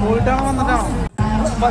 പോയിട്ടാണോ വന്നിട്ടാണോ വ-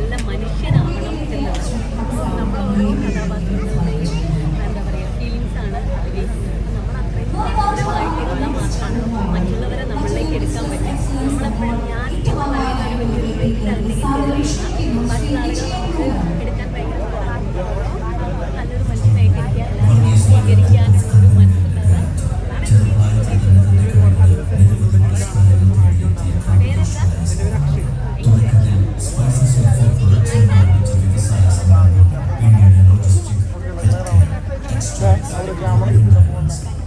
Yaman.